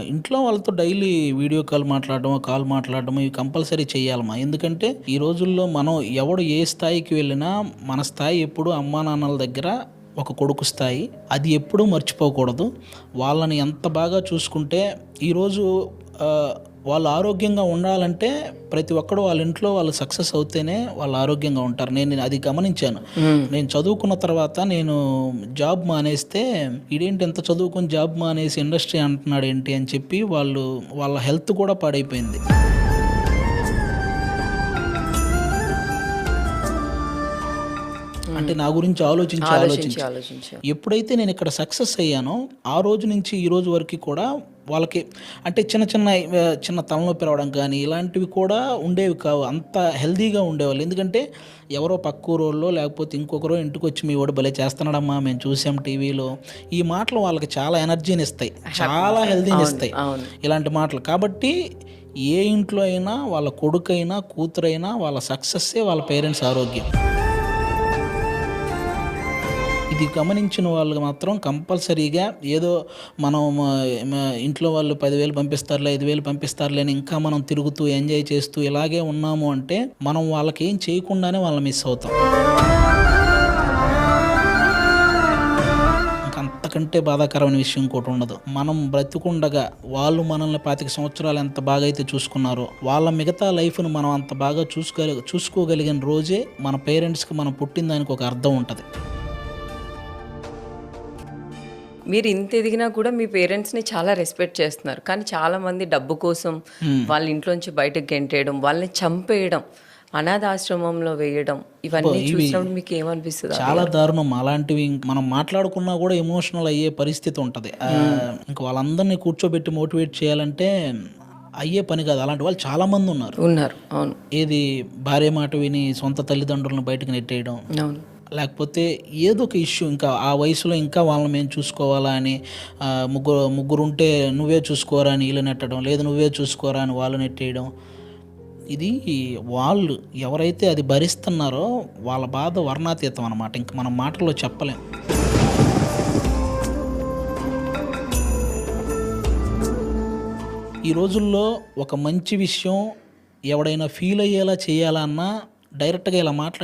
ఇంట్లో వాళ్ళతో daily video call మాట్లాడడం కాల్ మాట్లాడడం ఇవి కంపల్సరీ చేయాలమ్మా. ఎందుకంటే ఈ రోజుల్లో మనం ఎవడు ఏ స్థాయికి వెళ్ళినా మన స్థాయి ఎప్పుడు అమ్మా నాన్నల దగ్గర ఒక కొడుకు స్థాయి. అది ఎప్పుడూ మర్చిపోకూడదు. వాళ్ళని ఎంత బాగా చూసుకుంటే ఈరోజు వాళ్ళు ఆరోగ్యంగా ఉండాలంటే ప్రతి ఒక్కడు వాళ్ళ ఇంట్లో వాళ్ళు సక్సెస్ అవుతేనే వాళ్ళు ఆరోగ్యంగా ఉంటారు. నేను అది గమనించాను. నేను చదువుకున్న తర్వాత నేను జాబ్ మానేస్తే ఇదేంటి ఎంత చదువుకుని జాబ్ మానేసి ఇండస్ట్రీ అంటున్నాడు ఏంటి అని చెప్పి వాళ్ళు వాళ్ళ హెల్త్ కూడా పాడైపోయింది. అంటే నా గురించి ఆలోచించి ఆలోచించి. ఆలోచించి. ఎప్పుడైతే నేను ఇక్కడ సక్సెస్ అయ్యానో ఆ రోజు నుంచి ఈ రోజు వరకు కూడా వాళ్ళకి అంటే చిన్న చిన్న చిన్న తలనొప్పి రావడం కానీ ఇలాంటివి కూడా ఉండేవి కావు. అంత హెల్దీగా ఉండేవాళ్ళు. ఎందుకంటే ఎవరో పక్క ఊరోళ్ళో లేకపోతే ఇంకొకరో ఇంటికి వచ్చి మీ వాడు భలే చేస్తున్నాడమ్మా మేము చూసాం టీవీలో. ఈ మాటలు వాళ్ళకి చాలా ఎనర్జీని ఇస్తాయి చాలా హెల్దీని ఇస్తాయి ఇలాంటి మాటలు. కాబట్టి ఏ ఇంట్లో అయినా వాళ్ళ కొడుకైనా కూతురైనా వాళ్ళ సక్సెస్సే వాళ్ళ పేరెంట్స్ ఆరోగ్యం. ఇది గమనించిన వాళ్ళు మాత్రం కంపల్సరీగా ఏదో మనం ఇంట్లో వాళ్ళు పదివేలు పంపిస్తారులే ఐదు వేలు పంపిస్తారులే అని ఇంకా మనం తిరుగుతూ ఎంజాయ్ చేస్తూ ఇలాగే ఉన్నాము అంటే మనం వాళ్ళకి ఏం చేయకుండానే వాళ్ళని మిస్ అవుతాం. అంతకంటే బాధాకరమైన విషయం ఇంకోటి ఉండదు. మనం బ్రతికుండగా వాళ్ళు మనల్ని పాతిక సంవత్సరాలు ఎంత బాగా అయితే చూసుకున్నారో వాళ్ళ మిగతా లైఫ్ను మనం అంత బాగా చూసుకోగలి చూసుకోగలిగిన రోజే మన పేరెంట్స్కి మనం పుట్టిన దానికి ఒక అర్థం ఉంటుంది. మీరు ఇంత ఎదిగినా కూడా మీ పేరెంట్స్ని చాలా రెస్పెక్ట్ చేస్తున్నారు. కానీ చాలా మంది డబ్బు కోసం వాళ్ళ ఇంట్లోంచి బయటకు గెంటేయడం వాళ్ళని చంపేయడం అనాథాశ్రమంలో వేయడం ఇవన్నీ చూసినప్పుడు మీకు ఏమనిపిస్తుంది చాలా దారుణం. అలాంటివి ఇంక మనం మాట్లాడుకున్నా కూడా ఎమోషనల్ అయ్యే పరిస్థితి ఉంటుంది. ఇంకా వాళ్ళందరినీ కూర్చోబెట్టి మోటివేట్ చేయాలంటే అయ్యే పని కాదు. అలాంటి వాళ్ళు చాలా మంది ఉన్నారు. ఉన్నారు. అవును. ఏది భార్య మాట విని సొంత తల్లిదండ్రులను బయటకు నెట్టేయడం అవును. లేకపోతే ఏదో ఒక ఇష్యూ ఇంకా ఆ వయసులో ఇంకా వాళ్ళని మేము చూసుకోవాలా అని ముగ్గురు ముగ్గురు ఉంటే నువ్వే చూసుకోరా అని వీళ్ళు నెట్టడం లేదు నువ్వే చూసుకోరా అని వాళ్ళు నెట్టేయడం. ఇది వాళ్ళు ఎవరైతే అది భరిస్తున్నారో వాళ్ళ బాధ వర్ణాతీతం అనమాట ఇంక మనం మాటల్లో చెప్పలేం. ఈ రోజుల్లో ఒక మంచి విషయం ఎవడైనా ఫీల్ అయ్యేలా చేయాలన్నా డైరెక్ట్గా ఇలా మాట్లా